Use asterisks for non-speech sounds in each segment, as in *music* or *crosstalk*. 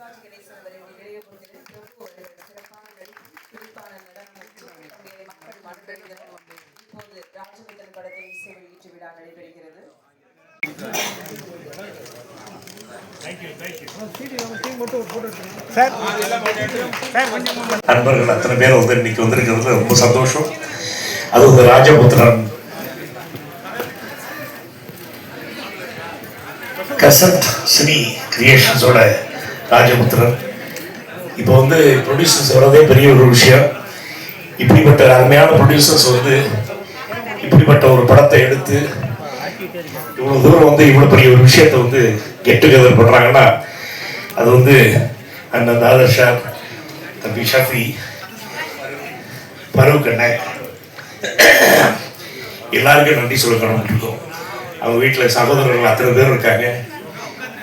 சிவாஜி சிறப்பான நடிப்பு நடனம் மக்கள் மனதில் இப்போது படத்தின் இசை வெளியீட்டு விழா நடைபெறுகிறது நண்பர்கள் அத்தனை பேர் வந்து இன்னைக்கு வந்திருக்கிறது ரொம்ப சந்தோஷம். அது வந்து ராஜபுத்திரன். கசத் ஸ்ரீ கிரியேஷன்ஸோட ராஜபுத்திரன் இப்போ வந்து ப்ரொடியூசர்ஸ் வர்றதே பெரிய ஒரு விஷயம். இப்படிப்பட்ட அருமையான ப்ரொடியூசர்ஸ் வந்து இப்படிப்பட்ட ஒரு படத்தை எடுத்து இவ்வளோ தூரம் வந்து இவ்வளோ பெரிய ஒரு விஷயத்த வந்து கெட் டுகெதர் பண்ணுறாங்கன்னா அது வந்து அண்ணன் ஆதர்ஷா தம்பி ஷஃபி பருவ் அண்ணன் எல்லாருக்கும் நன்றி சொல்ல இருக்கோம் அவங்க வீட்டில் சகோதரர்கள் அத்தனை பேர் இருக்காங்க.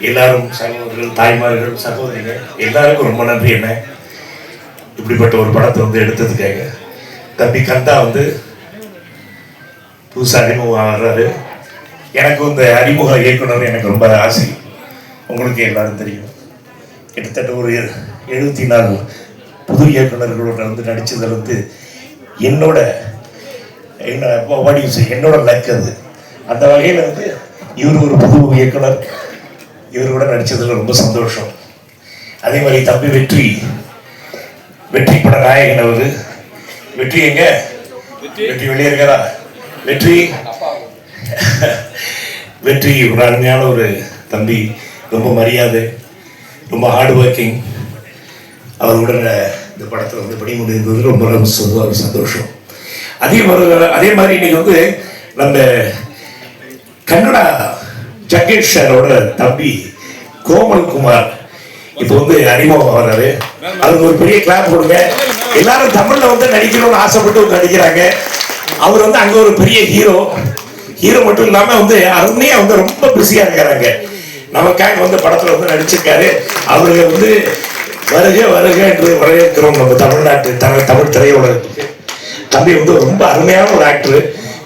எல்லாரும் சகோதரர்கள் தாய்மார்கள் சகோதரிகள் எல்லாருக்கும் ரொம்ப நன்றி என்ன இப்படிப்பட்ட ஒரு படத்தை வந்து எடுத்ததுக்காக. தம்பி கந்தா வந்து புதுசாக அறிமுகம் ஆகிறாரு. எனக்கு இந்த அறிமுக இயக்குனர் எனக்கு ரொம்ப ஆசை. உங்களுக்கு எல்லாரும் தெரியும். கிட்டத்தட்ட ஒரு எழுபத்தி நாலு புது இயக்குனர்களோட வந்து நடிச்சதுல வந்து என்னோட என்ன என்னோட லக் அது. அந்த வகையில் வந்து இவர் ஒரு புது இயக்குனர். இவர் கூட நடிச்சதுல ரொம்ப சந்தோஷம். அதே மாதிரி தம்பி வெற்றி. வெற்றி பட நாயகன் அவரு. வெற்றி எங்க? வெற்றி. வெளியே இருக்காரா? வெற்றி. வெற்றி ஒரு அருமையான ஒரு தம்பி. ரொம்ப மரியாதை. ரொம்ப ஹார்ட் ஒர்க்கிங் அவருடன் இந்த படத்தில் வந்து பணிபுரிந்தது ரொம்ப ரொம்ப சொந்த ஒரு சந்தோஷம். அதே மாதிரி அதே மாதிரி இன்னைக்கு வந்து நம்ம கன்னடா ஜக்கேஷ் சாரோட தம்பி கோமல் குமார். இப்போ வந்து அறிமுகம் வர்றாரு அதுக்கு ஒரு பெரிய கிளாப் கொடுங்க. எல்லாரும் தமிழ்ல வந்து நடிக்கணும்னு ஆசைப்பட்டு வந்து நடிக்கிறாங்க. அவர் வந்து அங்க ஒரு பெரிய ஹீரோ ஹீரோ மட்டும் இல்லாம வந்து அருமையா வந்து ரொம்ப பிஸியா இருக்கிறாங்க நமக்காக வந்து படத்துல வந்து நடிச்சிருக்காரு. அவருக்கு வந்து வருக வருக என்று வரவேற்கிறோம் நம்ம தமிழ்நாட்டு தமிழ் தமிழ் திரையுலகத்துக்கு. தம்பி வந்து ரொம்ப அருமையான ஒரு ஆக்டர்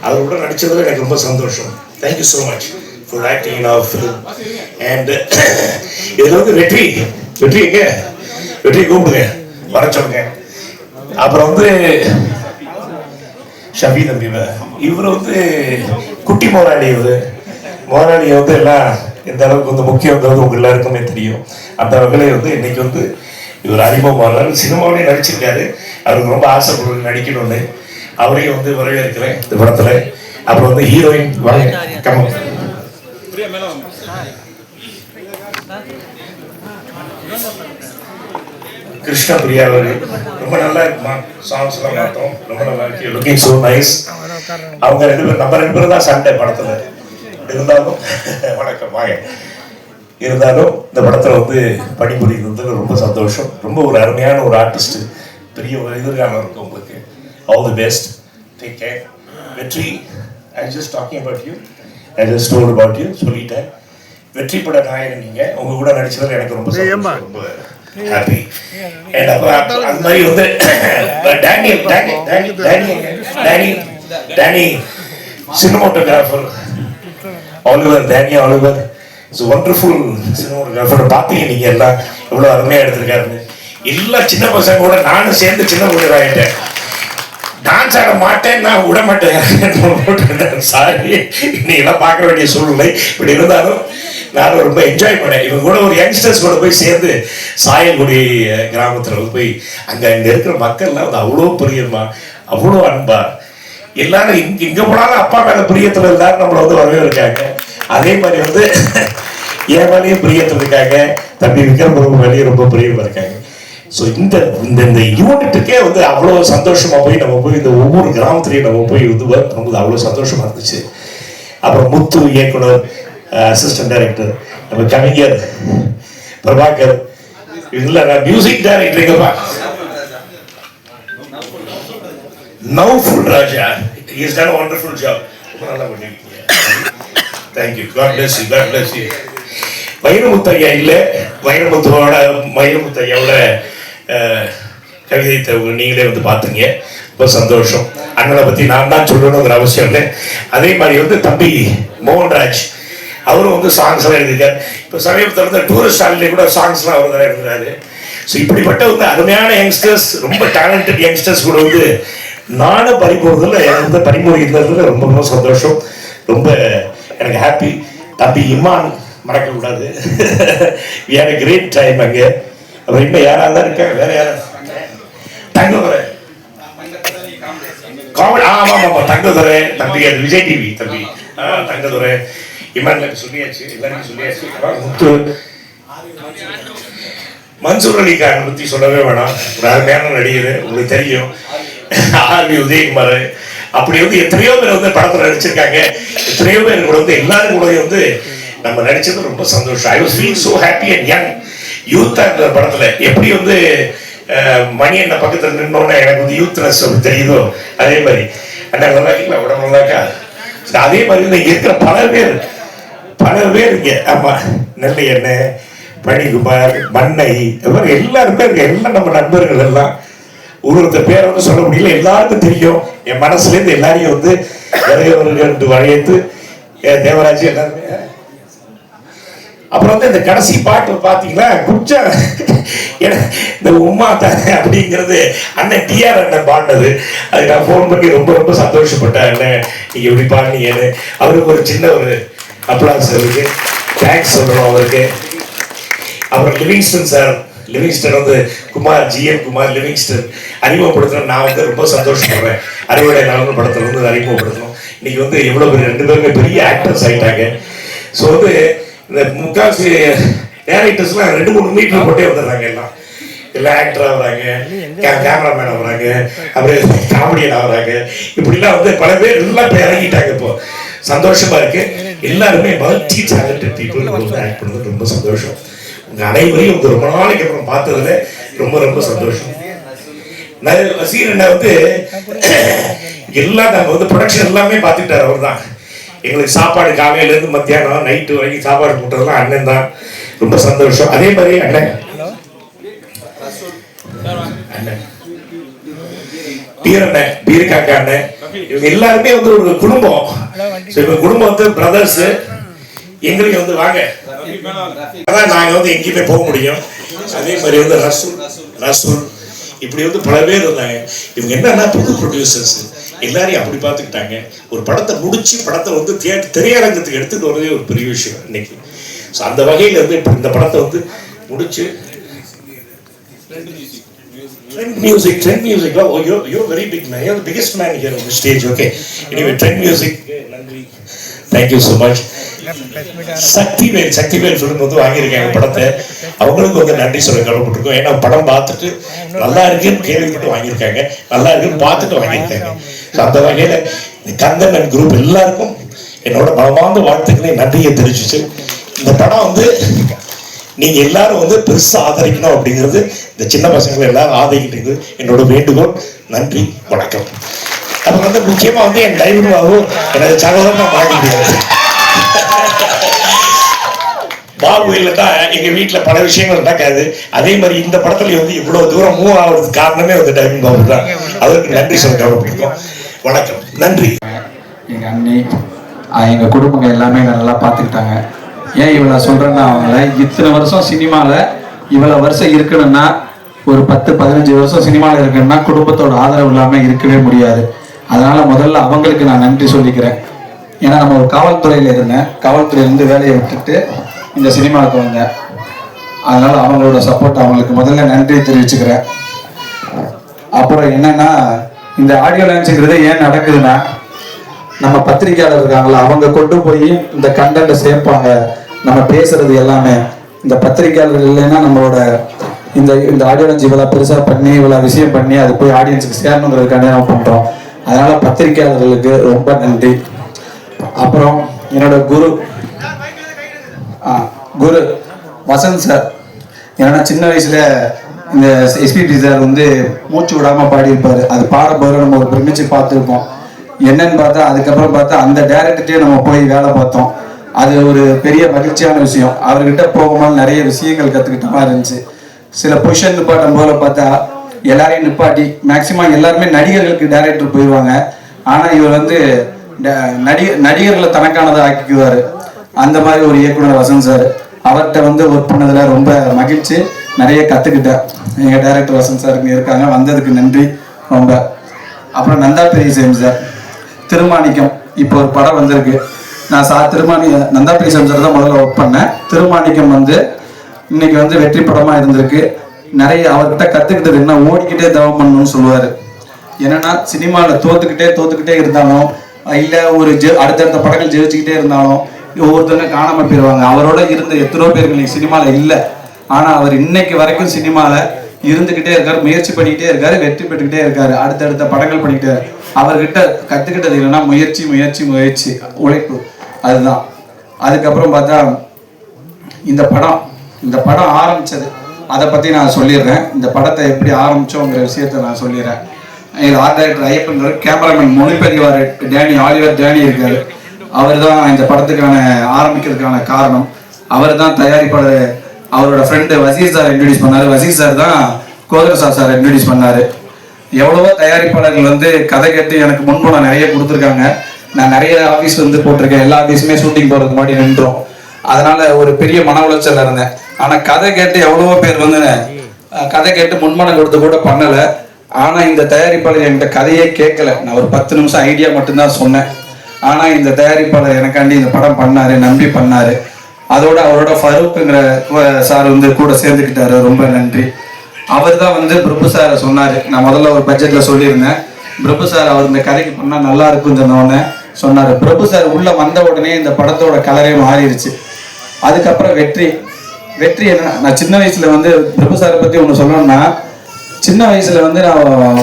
அவரோட கூட நடிச்சதுல எனக்கு ரொம்ப சந்தோஷம். தேங்க்யூ ஸோ மச் *coughs* வந்து வெற்றி. வெற்றி எங்க? வெற்றி கூப்பிடுங்க. வர சொல்லுங்க. அப்புறம் வந்து ஷபி தம்பி இவர். வந்து குட்டி மோராளி இவர். மோராளியை வந்து எல்லாம் எந்த அளவுக்கு வந்து முக்கியங்கிறது உங்க எல்லாருக்குமே தெரியும். அந்த வகையில வந்து இன்னைக்கு வந்து இவர் அறிமுகம் சினிமாவிலே நடிச்சிருக்காரு. அவருக்கு ரொம்ப ஆசைப்படுறது நடிக்கணும்னு. அவரையும் வந்து வரவேற்கிறேன் இந்த படத்துல. அப்புறம் வந்து ஹீரோயின். வாங்க கம்ம கிருஷ்ண பிரியா அவரு ரொம்ப நல்லா இருக்குமா? சாங்ஸ் எல்லாம் பார்த்தோம். ரொம்ப நல்லா இருக்கு. லுக்கிங் சோ நைஸ் அவங்க ரெண்டு பேரும் நம்ம ரெண்டு பேரும் தான் சண்டை படத்துல. இருந்தாலும் வணக்கம் வாங்க. இருந்தாலும் இந்த படத்துல வந்து பணிபுரிந்ததுல ரொம்ப சந்தோஷம். ரொம்ப ஒரு அருமையான ஒரு ஆர்டிஸ்ட் பெரிய ஒரு எதிர்காலம் இருக்கு உங்களுக்கு. All the best take care Vetri I just talking about you I just told about you சொல்லிட்டேன். வெற்றி பட நாயகன் நீங்க. உங்க கூட நடிச்சதுல எனக்கு ரொம்ப ரொம்ப ஹாப்பி அந்த- மாதிரி வந்து Daniel Daniel Daniel Danny cinematographer Oliver Danny Oliver it's wonderful cinematographer பார்த்தீங்க நீங்க எல்லாம். எவ்வளோ அருமையாக எடுத்திருக்காருன்னு. எல்லா சின்ன பசங்க கூட நானும் சேர்ந்து சின்ன பிள்ளை ஆகிட்டேன் டான்ஸ் ஆட மாட்டேன் நான் விட மாட்டேன். *laughs* சாரி நீ எல்லாம் பார்க்க வேண்டிய சூழ்நிலை. இப்படி இருந்தாலும் நான் ரொம்ப என்ஜாய் பண்ணேன் இவங்க கூட ஒரு யங்ஸ்டர்ஸ் கூட போய் சேர்ந்து சாயங்குடி கிராமத்தில் வந்து போய் அங்கே இங்கே இருக்கிற மக்கள்லாம் வந்து அவ்வளோ பிரியமா அவ்வளோ அன்பா. எல்லாரும் இங்கே இங்கே போனாலும் அப்பா மேலே பிரியத்தில் எல்லாரும் நம்மளை வந்து வரவே இருக்காங்க அதே மாதிரி வந்து *laughs* என் மேலேயும் பிரியத்தில் இருக்காங்க. தம்பி விக்ரம் பிரபு மேலேயும் ரொம்ப பிரியமாக இருக்காங்க. ஸோ இந்த இந்த இந்த யூனிட்டுக்கே வந்து அவ்வளோ சந்தோஷமாக போய் நம்ம போய் இந்த ஒவ்வொரு கிராமத்துலையும் நம்ம போய் வந்து ஒர்க் பண்ணும்போது அவ்வளோ சந்தோஷமாக இருந்துச்சு. அப்புறம் முத்து இயக்குனர் அசிஸ்டன்ட் டைரக்டர் நம்ம கவிஞர் பிரபாகர் இதில் நான் music டைரக்டருங்கப்பா Nowful Raja. Is done wonderful job ரொம்ப நல்லா பண்ணியிருக்கீங்க thank you God bless you God bless you Vairamuthaiya இல்லை? வைரமுத்தோட வைரமுத்து ஐயாவோட கவிதை தவு நீங்களே வந்து பார்த்தீங்க. ரொம்ப சந்தோஷம். அண்ணனை பற்றி நான் தான் சொல்லணுங்கிற அவசியம் இல்லை. அதே மாதிரி வந்து தம்பி மோகன்ராஜ் அவரும் வந்து சாங்ஸ் எல்லாம் எழுதியிருக்காரு. இப்போ சமீபத்தில் வந்து டூரிஸ்ட் ஹாலிலே கூட சாங்ஸ்லாம் அவர் தான் எழுதுறாரு. ஸோ இப்படிப்பட்ட வந்து அருமையான யங்ஸ்டர்ஸ் ரொம்ப டேலண்டட் யங்ஸ்டர்ஸ் கூட வந்து நானும் பறிபோகிறதுல எனக்கு வந்து பறிமுறை இருந்ததுல ரொம்ப ரொம்ப சந்தோஷம். ரொம்ப எனக்கு ஹாப்பி தம்பி இம்மான் மறக்கக்கூடாது. We had a great time அங்கே. அப்புறம் இன்னும் யாராக தான் இருக்காங்க? வேற யாரா தங்கதுரை. காமெடி ஆமா ஆமா ஆமாம் தங்கதுரை தம்பி அது விஜய் டிவி தம்பி. ஆ, தங்கதுரை. இமானுக்கு சொல்லியாச்சு எல்லாருக்கும் சொல்லியாச்சு. முத்து. மன்சூர் அலி கான் பத்தி சொல்லவே வேணாம். ஒரு அருமையான நடிகர் உங்களுக்கு தெரியும். ஆர்வி உதயகுமார். அப்படி வந்து எத்தனையோ பேர் வந்து படத்துல நடிச்சிருக்காங்க. எத்தனையோ பேர் கூட வந்து எல்லாரும் கூட வந்து நம்ம நடிச்சது ரொம்ப சந்தோஷம். I was feel so happy and young யூத்தா இருக்கிற படத்துல எப்படி வந்து மணி என்ன பக்கத்துல நின்னோன்னே எனக்கு வந்து யூத்னஸ் தெரியுதோ? அதே மாதிரி. அண்ணா நல்லா இருக்கீங்களா? உடம்பு நல்லாக்கா அதே மாதிரி வந்து இங்க இருக்கிற பல பேர் பல பேர் இங்க. ஆமா நெல்லை எண்ணெய் பணிகுமார் மண்ணை இது மாதிரி எல்லாருமே இருக்கு எல்லாம் நம்ம நண்பர்கள் எல்லாம். ஒரு ஒருத்தர் பேரை வந்து சொல்ல முடியல. எல்லாருக்கும் தெரியும். என் மனசுல இருந்து எல்லாரையும் வந்து இறையவர்கள் என்று தேவராஜ் எல்லாருமே அப்புறம் வந்து இந்த கடைசி பாட்டு பார்த்தீங்கன்னா குச்சா இந்த உமா தானே அப்படிங்கிறது அண்ணன் டிஆர் அண்ணன் பாடினது. அது நான் ஃபோன் பண்ணி ரொம்ப ரொம்ப சந்தோஷப்பட்டேன் அண்ணன் நீங்க இப்படி பாடினீங்கன்னு. அவருக்கு ஒரு சின்ன ஒரு அப்ளாஸ் அவருக்கு. தேங்க்ஸ் சொல்லணும் அவருக்கு. அப்புறம் லிவிங்ஸ்டன் சார் லிவிங்ஸ்டன் வந்து குமார் ஜிஎம் குமார் லிவிங்ஸ்டன் அறிமுகப்படுத்தணும். நான் வந்து ரொம்ப சந்தோஷப்படுறேன். அறுவடை நலன் படத்தில் வந்து அறிமுகப்படுத்தணும். இன்னைக்கு வந்து எவ்வளோ பேர் ரெண்டு பேருமே பெரிய ஆக்டர்ஸ் ஆகிட்டாங்க ஸோ வந்து இந்த முக்காசி டேரக்டர்ஸ்லாம் ரெண்டு மூணு மீட்டர் போட்டே வந்துடுறாங்க எல்லாம். எல்லாம் ஆக்டர் ஆகுறாங்க கேமராமேன் ஆகுறாங்க அப்புறம் காமெடியன் ஆகுறாங்க. இப்படிலாம் வந்து பல பேர் எல்லாம் இப்போ இறங்கிட்டாங்க இப்போ. சந்தோஷமா இருக்கு. எல்லாருமே மல்டி டேலண்டட் பீப்புள் வந்து ஆக்ட் பண்ணது ரொம்ப சந்தோஷம். உங்க அனைவரையும் வந்து ரொம்ப நாளைக்கு அப்புறம் பார்த்ததுல ரொம்ப ரொம்ப சந்தோஷம். நான் வசீர் அண்ணா வந்து எல்லாம் நாங்கள் வந்து ப்ரொடக்ஷன் எல்லாமே பார்த்துக்கிட்டார் அவர் தான் எங்களுக்கு சாப்பாடு காலையில இருந்து மத்தியானம் நைட்டு வரைக்கும் சாப்பாடு போட்டதெல்லாம் அண்ணன் தான். ரொம்ப சந்தோஷம். அதே மாதிரி அண்ணன் அண்ணன் பீர் அண்ணன் இவங்க எல்லாருமே வந்து ஒரு குடும்பம். இவங்க குடும்பம் வந்து பிரதர்ஸ் எங்களையும் வந்து வாங்க. அதான் நாங்க வந்து எங்கேயுமே போக முடியும். அதே மாதிரி வந்து ரசூல் ரசூல். இப்படி வந்து பல பேர் இருந்தாங்க. இவங்க என்னன்னா புது ப்ரொடியூசர்ஸ் எல்லாரையும் அப்படி பார்த்துக்கிட்டாங்க ஒரு படத்தை முடிச்சு படத்தை வந்து தியே திரையரங்கத்துக்கு எடுத்துட்டு வரதே ஒரு பெரிய விஷயம் இன்னைக்கு ஸோ அந்த வகையில் வந்து இப்போ இந்த படத்தை வந்து முடிச்சு ட்ரெண்ட் மியூசிக் ட்ரெண்ட் மியூசிக்லாம் yo yo very big man you biggest man here stage okay anyway trend music நன்றி thank you so much Sakthivel Sakthivel film வந்து வாங்கியிருக்காங்க படத்தை. அவங்களுக்கு வந்து நன்றி சொல்ல கடவுப்பட்டிருக்கோம் ஏன்னா படம் பார்த்துட்டு நல்லா இருக்குன்னு கேள்விப்பட்டு வாங்கியிருக்காங்க. நல்லா இருக்குன்னு பார்த்துட்டு வாங்கியிருக்காங்க. அந்த வகையில் கந்தன் அண்ட் குரூப் எல்லாருக்கும் என்னோட மனமார்ந்த வாழ்த்துக்களை நன்றியை தெரிவிச்சுச்சு. இந்த படம் வந்து நீங்க எல்லாரும் வந்து பெருசா ஆதரிக்கணும் அப்படிங்கிறது இந்த சின்ன பசங்களை எல்லாரும் ஆதரிக்கிட்டு என்னோட வேண்டுகோள். நன்றி வணக்கம். அப்புறம் வந்து முக்கியமா வந்து என் டைவரும் எனது சகோதரமா மாறி முடியாது தான் இல்லைன்னா எங்க வீட்டுல பல விஷயங்கள் நடக்காது. அதே மாதிரி இந்த படத்துல வந்து இவ்வளவு தூரம் மூவ் ஆகுறது காரணமே வந்து டைமிங் பாபு தான். அதற்கு நன்றி சொல்ல பிடிக்கும். வணக்கம். நன்றி. எங்கள் அண்ணி ஆஹ் எங்க குடும்பங்க எல்லாமே நல்லா பார்த்துக்கிட்டாங்க. ஏன் இவ்வளோ சொல்கிறேன்னா அவங்கள இத்தனை வருஷம் சினிமாவில் இவ்வளோ வருஷம் இருக்கணும்னா ஒரு பத்து பதினஞ்சு வருஷம் சினிமாவில் இருக்கணும்னா குடும்பத்தோட ஆதரவு இல்லாமல் இருக்கவே முடியாது. அதனால முதல்ல அவங்களுக்கு நான் நன்றி சொல்லிக்கிறேன். ஏன்னா நம்ம ஒரு காவல்துறையில் இருந்தேன். காவல்துறையிலேருந்து வேலையை விட்டுட்டு இந்த சினிமாவுக்கு வந்தேன் அதனால அவங்களோட சப்போர்ட் அவங்களுக்கு முதல்ல நன்றி தெரிவிச்சுக்கிறேன். அப்புறம் என்னன்னா இந்த ஆடியோ லான்ச்சுங்கிறது ஏன் நடக்குதுன்னா நம்ம பத்திரிக்கையாளர் இருக்காங்களா அவங்க கொண்டு போய் இந்த கண்டென்ட்டை சேர்ப்பாங்க. நம்ம பேசுறது எல்லாமே. இந்த பத்திரிகையாளர் இல்லைன்னா நம்மளோட இந்த இந்த ஆடியோ லான்ச் இவ்வளோ பெருசாக பண்ணி இவ்வளோ விஷயம் பண்ணி அது போய் ஆடியன்ஸுக்கு சேரணுங்கிறதுக்காண்டி நம்ம பண்ணுறோம் அதனால பத்திரிக்கையாளர்களுக்கு ரொம்ப நன்றி. அப்புறம் என்னோட குரு குரு வசந்த் சார். ஏன்னா சின்ன வயசுல இந்த எஸ்பிபி சார் வந்து மூச்சு விடாம பாடியிருப்பாரு. அது பாடும்போது நம்ம ஒரு பிரமிச்சு பார்த்துருப்போம் என்னன்னு பார்த்தா அதுக்கப்புறம் பார்த்தா அந்த டேரக்டர்கிட்டே நம்ம போய் வேலை பார்த்தோம். அது ஒரு பெரிய மகிழ்ச்சியான விஷயம். அவர்கிட்ட போகும்போது நிறைய விஷயங்கள் கற்றுக்கிட்ட மாதிரி இருந்துச்சு. சில பொசிஷன் நிப்பாட்டும் போல பார்த்தா எல்லாரையும் நிப்பாட்டி மேக்சிமம் எல்லாருமே நடிகர்களுக்கு டேரக்டர் போயிடுவாங்க ஆனால் இவர் வந்து ட- நடிகர்களை தனக்கானதை ஆக்கிக்குவார். அந்த மாதிரி ஒரு இயக்குனர் வசந்த் சார் அவர்கிட்ட வந்து ஒர்க் பண்ணதில் ரொம்ப மகிழ்ச்சி. நிறைய கத்துக்கிட்டேன் எங்க டைரக்டர் வசந்த் சார் இங்கே இருக்காங்க. வந்ததுக்கு நன்றி. ரொம்ப. அப்புறம் நந்தா பெரியசாமி சார். திருமாணிக்கம். இப்போ ஒரு படம் வந்திருக்கு. நான் சா திருமாணி நந்தா பெரியசாமி சார் தான் முதல்ல ஒர்க் பண்ணேன். திருமாணிக்கம் வந்து இன்னைக்கு வந்து வெற்றி படமா இருந்திருக்கு. நிறைய அவர்கிட்ட கத்துக்கிட்டது என்ன ஓடிக்கிட்டே தவம் பண்ணணும்னு சொல்லுவாரு. என்னன்னா சினிமாவில் தோத்துக்கிட்டே தோத்துக்கிட்டே இருந்தாலும் இல்லை ஒரு ஜெ அடுத்தடுத்த படங்கள் ஜெயிச்சுக்கிட்டே இருந்தாலும் ஒவ்வொருத்தவங்க காணாம போயிருவாங்க. அவரோட இருந்த எத்தனோ பேர்கள் இன்னைக்கு சினிமாவில் இல்லை. ஆனா அவர் இன்னைக்கு வரைக்கும் சினிமால இருந்துகிட்டே இருக்காரு முயற்சி பண்ணிக்கிட்டே இருக்காரு வெற்றி பெற்றுக்கிட்டே இருக்காரு. அடுத்தடுத்த படங்கள் பண்ணிக்கிட்டே அவர்கிட்ட கத்துக்கிட்டது இல்லைன்னா முயற்சி முயற்சி முயற்சி உழைப்பு. அதுதான். அதுக்கப்புறம் பார்த்தா இந்த படம் இந்த படம் ஆரம்பிச்சது. அதை பத்தி நான் சொல்லிடுறேன். இந்த படத்தை எப்படி ஆரம்பிச்சோங்கிற விஷயத்த நான் சொல்லிடுறேன். இது ஆர்ட் டைரக்டர் ஐயப்பன் கேமராமேன் மொழிபெரியவார் டேனி ஆலிவர் டேனி இருக்காரு. அவர் தான் இந்த படத்துக்கான ஆரம்பிக்கிறதுக்கான காரணம். அவர் தான் தயாரிப்பாளர். அவரோட ஃப்ரெண்டு வசீர் சார் இன்ட்ரடியூஸ் பண்ணார். வசீர் சார் தான் கோதரசா சார் இன்ட்ரடியூஸ் பண்ணார். எவ்வளவோ தயாரிப்பாளர்கள் வந்து கதை கேட்டு எனக்கு முன்பணம் நிறைய கொடுத்துருக்காங்க. நான் நிறைய ஆஃபீஸ் வந்து போட்டிருக்கேன். எல்லா ஆஃபீஸுமே ஷூட்டிங் போகிறதுக்கு முன்னாடி நின்றோம். அதனால ஒரு பெரிய மன உளைச்சல் இருந்தேன். ஆனால் கதை கேட்டு எவ்வளவோ பேர் வந்து கதை கேட்டு முன்மனம் கொடுத்து கூட பண்ணலை. ஆனால் இந்த தயாரிப்பாளர் என்கிட்ட கதையே கேட்கல. நான் ஒரு பத்து நிமிஷம் ஐடியா மட்டும்தான் சொன்னேன். ஆனால் இந்த தயாரிப்பாளர் எனக்காண்டி இந்த படம் பண்ணாரு நம்பி பண்ணாரு. அதோட அவரோட ஃபரூக்குங்கிற சார் வந்து கூட சேர்ந்துக்கிட்டாரு. ரொம்ப நன்றி. அவர் தான் வந்து பிரபு சாரை சொன்னார். நான் முதல்ல ஒரு பட்ஜெட்டில் சொல்லியிருந்தேன். பிரபு சார் அவர் இந்த கதைக்கு பண்ணால் நல்லா இருக்கும்னு சொன்ன சொன்னார். பிரபு சார் உள்ளே வந்த உடனே இந்த படத்தோட கலரே மாறிடுச்சு. அதுக்கப்புறம் வெற்றி. வெற்றி என்ன நான் சின்ன வயசில் வந்து பிரபு சாரை பற்றி ஒன்று சொல்லணும்னா சின்ன வயசில் வந்து நான்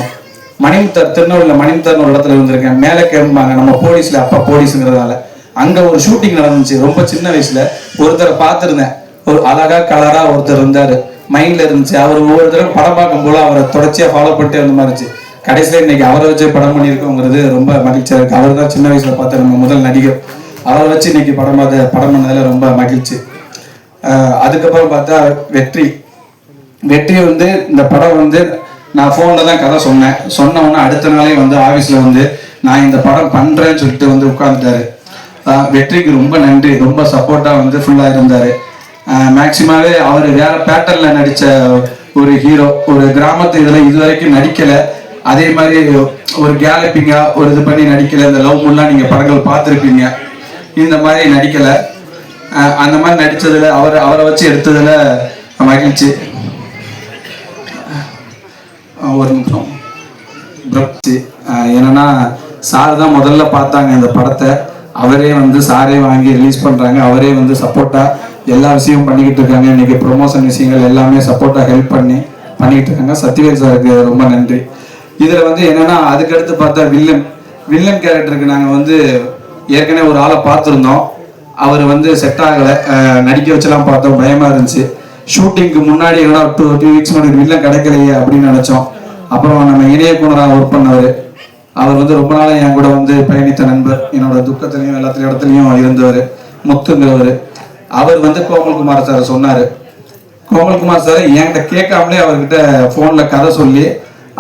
மணிமுத்தர் திருநெல்வேலியில் மணிமுத்தர்னு ஒரு இடத்துல இருந்திருக்கேன். மேலே கேம்பாங்க. நம்ம போலீஸ்ல அப்பா போலீஸுங்கிறதால. அங்க ஒரு ஷூட்டிங் நடந்துச்சு. ரொம்ப சின்ன வயசுல ஒருத்தரை பார்த்துருந்தேன். ஒரு அழகா கலரா ஒருத்தர் இருந்தாரு. மைண்ட்ல இருந்துச்சு. அவர் ஒவ்வொரு தடவை படம் பார்க்கும் போல அவரை தொடர்ச்சியா ஃபாலோ பண்ணிட்டே இருந்த மாதிரி இருந்துச்சு. கடைசியில இன்னைக்கு அவரை வச்சு படம் பண்ணியிருக்கோங்கிறது ரொம்ப மகிழ்ச்சியா இருக்கு. அவர் தான் சின்ன வயசுல பார்த்த நம்ம முதல் நடிகர். அவரை வச்சு இன்னைக்கு படம் பார்த்த படம் பண்ணதுல ரொம்ப மகிழ்ச்சி. ஆஹ் அதுக்கப்புறம் பார்த்தா வெற்றி. வெற்றி வந்து இந்த படம் வந்து நான் ஃபோனில் தான் கதை சொன்னேன். சொன்ன உடனே அடுத்த நாளே வந்து ஆஃபீஸில் வந்து நான் இந்த படம் பண்ணுறேன்னு சொல்லிட்டு வந்து உட்காந்துட்டாரு வெற்றிக்கு ரொம்ப நன்றி. ரொம்ப சப்போர்ட்டாக வந்து ஃபுல்லாக இருந்தார். மேக்சிமாவே அவர் வேற பேட்டர்னில் நடித்த ஒரு ஹீரோ ஒரு கிராமத்து இதில் இது வரைக்கும் நடிக்கலை. அதே மாதிரி ஒரு கேலப்பிங்காக ஒரு இது பண்ணி நடிக்கலை. இந்த லவ் முல்லாம் நீங்கள் படங்கள் பார்த்துருப்பீங்க. இந்த மாதிரி நடிக்கலை. அந்த மாதிரி நடித்ததில் அவர் அவரை வச்சு எடுத்ததில் மகிழ்ச்சி. ஒரு நிமிஷம். என்னன்னா சார் தான் முதல்ல பார்த்தாங்க இந்த படத்தை. அவரே வந்து சாரே வாங்கி ரிலீஸ் பண்றாங்க. அவரே வந்து சப்போர்ட்டா எல்லா விஷயமும் பண்ணிக்கிட்டு இருக்காங்க. இன்னைக்கு ப்ரொமோஷன் விஷயங்கள் எல்லாமே சப்போர்ட்டா ஹெல்ப் பண்ணி பண்ணிக்கிட்டு இருக்காங்க. சத்யவேல் சாருக்கு ரொம்ப நன்றி. இதுல வந்து என்னன்னா அதுக்கடுத்து பார்த்தா வில்லன். வில்லன் கேரக்டருக்கு நாங்கள் வந்து ஏற்கனவே ஒரு ஆளை பார்த்துருந்தோம். அவர் வந்து செட் ஆகலை. நடிக்க வச்செல்லாம் பார்த்தோம். பயமாக இருந்துச்சு. ஷூட்டிங்க்கு முன்னாடி என்னடா டூ டூ வீக்ஸ் முன்னாடி வில்லன் கிடைக்கலையே அப்படின்னு நினைச்சோம். அப்புறம் நம்ம இணைய குணராக ஒர்க் பண்ணவர் அவர் வந்து ரொம்ப நாளாக என் கூட வந்து பயணித்த நண்பர். என்னோட துக்கத்திலையும் எல்லாத்துல இடத்துலையும் இருந்தவர் முத்துங்கிறவர். அவர் வந்து கோமல்குமார் சார் சொன்னார். கோமல்குமார் சார் என்கிட்ட கேட்காமலே அவர்கிட்ட ஃபோனில் கதை சொல்லி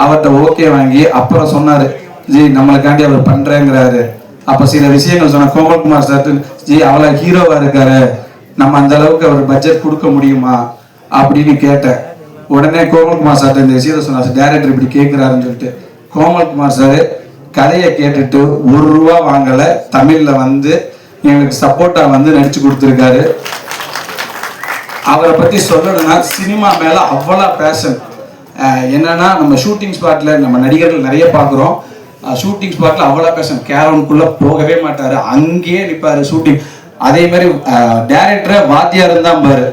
அவர்கிட்ட ஓகே வாங்கி அப்புறம் சொன்னார். ஜி நம்மளுக்காண்டி அவர் பண்ணுறேங்கிறாரு அப்போ சில விஷயங்கள் சொன்ன கோமல்குமார் சார் ஜி அவ்வளோ ஹீரோவாக இருக்காரு. நம்ம அந்த அளவுக்கு அவர் பட்ஜெட் கொடுக்க முடியுமா? அப்படின்னு கேட்டேன். உடனே கோமல்குமார் சார் இந்த விஷயத்த சொன்னார். டேரக்டர் இப்படி கேட்குறாருன்னு சொல்லிட்டு கோமல்குமார் சார் கதையை கேட்டுட்டு ஒரு ரூபா வாங்கலை. தமிழில் வந்து எங்களுக்கு சப்போர்ட்டாக வந்து நடிச்சு கொடுத்துருக்காரு. அவரை பற்றி சொல்லணும்னா சினிமா மேலே அவ்வளோ பேஷன் என்னன்னா நம்ம ஷூட்டிங் ஸ்பாட்டில் நம்ம நடிகர்கள் நிறைய பார்க்குறோம் ஷூட்டிங் ஸ்பாட்டில் அவ்வளோ பேஷன் கேரவனுக்குள்ளே போகவே மாட்டார். அங்கேயே நிற்பாரு ஷூட்டிங் அதே மாதிரி டேரக்டரை வாத்தியார் தான் பாரு.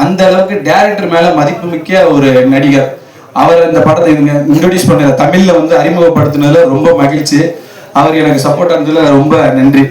அந்த அளவுக்கு டேரக்டர் மேல மதிப்புமிக்க ஒரு நடிகர். அவர் அந்த படத்தை இன்ட்ரடியூஸ் பண்ண தமிழ்ல வந்து அறிமுகப்படுத்தினதுல ரொம்ப மகிழ்ச்சி. அவர் எனக்கு சப்போர்ட் ஆனதுல ரொம்ப நன்றி.